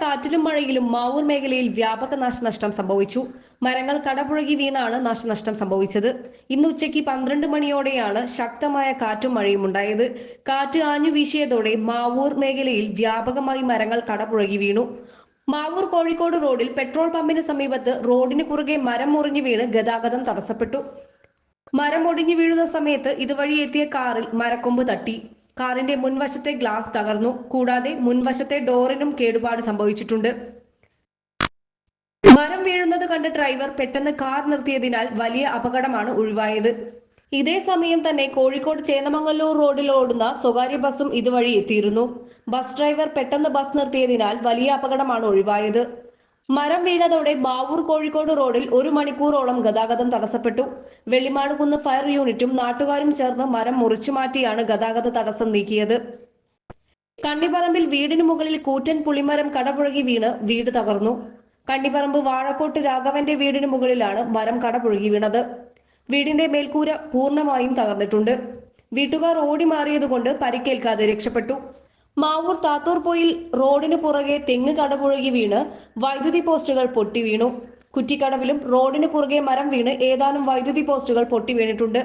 കാറ്റിലും മഴയിലും മാവൂർ മേഖലയിൽ വ്യാപക നാശനഷ്ടം സംഭവിച്ചു. മരങ്ങൾ കടപുഴകി വീണാണ് നാശനഷ്ടം സംഭവിച്ചത്. ഇന്ന് ഉച്ചയ്ക്ക് പന്ത്രണ്ട് മണിയോടെയാണ് ശക്തമായ കാറ്റും മഴയും ഉണ്ടായത്. കാറ്റ് ആഞ്ഞു വീശിയതോടെ മാവൂർ മേഖലയിൽ വ്യാപകമായി മരങ്ങൾ കടപുഴകി വീണു. മാവൂർ കോഴിക്കോട് റോഡിൽ പെട്രോൾ പമ്പിന് സമീപത്ത് റോഡിന് കുറുകെ മരം മുറിഞ്ഞു വീണ് ഗതാഗതം തടസ്സപ്പെട്ടു. മരം ഒടിഞ്ഞു വീഴുന്ന സമയത്ത് ഇതുവഴി എത്തിയ കാറിൽ മരക്കൊമ്പ് തട്ടി. കാറിന്റെ മുൻവശത്തെ ഗ്ലാസ് തകർന്നു. കൂടാതെ മുൻവശത്തെ ഡോറിനും കേടുപാട് സംഭവിച്ചിട്ടുണ്ട്. മരം വീഴുന്നത് കണ്ട ഡ്രൈവർ പെട്ടെന്ന് കാർ നിർത്തിയതിനാൽ വലിയ അപകടമാണ് ഒഴിവായത്. ഇതേ സമയം തന്നെ കോഴിക്കോട് ചേന്നമംഗല്ലൂർ റോഡിൽ ഓടുന്ന സ്വകാര്യ ബസ്സും ഇതുവഴി എത്തിയിരുന്നു. ബസ് ഡ്രൈവർ പെട്ടെന്ന് ബസ് നിർത്തിയതിനാൽ വലിയ അപകടമാണ് ഒഴിവായത്. മരം വീണതോടെ മാവൂർ കോഴിക്കോട് റോഡിൽ ഒരു മണിക്കൂറോളം ഗതാഗതം തടസ്സപ്പെട്ടു. വെള്ളിമാടുകുന്ന് ഫയർ യൂണിറ്റും നാട്ടുകാരും ചേർന്ന് മരം മുറിച്ചു മാറ്റിയാണ് ഗതാഗത തടസ്സം നീക്കിയത്. കണ്ണിപ്പറമ്പിൽ വീടിനു മുകളിൽ കൂറ്റൻ പുളിമരം കടപുഴകി വീണ് വീട് തകർന്നു. കണ്ണിപ്പറമ്പ് വാഴക്കോട്ട് രാഘവന്റെ വീടിന് മുകളിലാണ് മരം കടപുഴകി വീണത്. വീടിന്റെ മേൽക്കൂര പൂർണമായും തകർന്നിട്ടുണ്ട്. വീട്ടുകാർ ഓടി മാറിയതുകൊണ്ട് പരിക്കേൽക്കാതെ രക്ഷപ്പെട്ടു. മാവൂർ താത്തൂർപോയിൽ റോഡിന് പുറകെ തെങ്ങ് കടപുഴകി വീണ് വൈദ്യുതി പോസ്റ്റുകൾ പൊട്ടി വീണു. കുറ്റിക്കടവിലും റോഡിന് പുറകെ മരം വീണ് ഏതാനും വൈദ്യുതി പോസ്റ്റുകൾ പൊട്ടി വീണിട്ടുണ്ട്.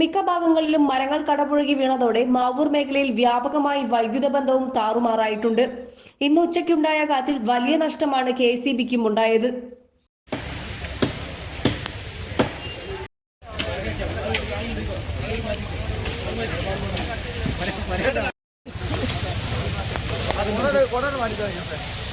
മിക്ക ഭാഗങ്ങളിലും മരങ്ങൾ കടപുഴകി വീണതോടെ മാവൂർ മേഖലയിൽ വ്യാപകമായി വൈദ്യുത ബന്ധവും താറുമാറായിട്ടുണ്ട്. ഇന്ന് ഉച്ചയ്ക്കുണ്ടായ കാറ്റിൽ വലിയ നഷ്ടമാണ് കെ സി ബിക്കും ഉണ്ടായത്. கொடர் வாடிக்கோங்க சார்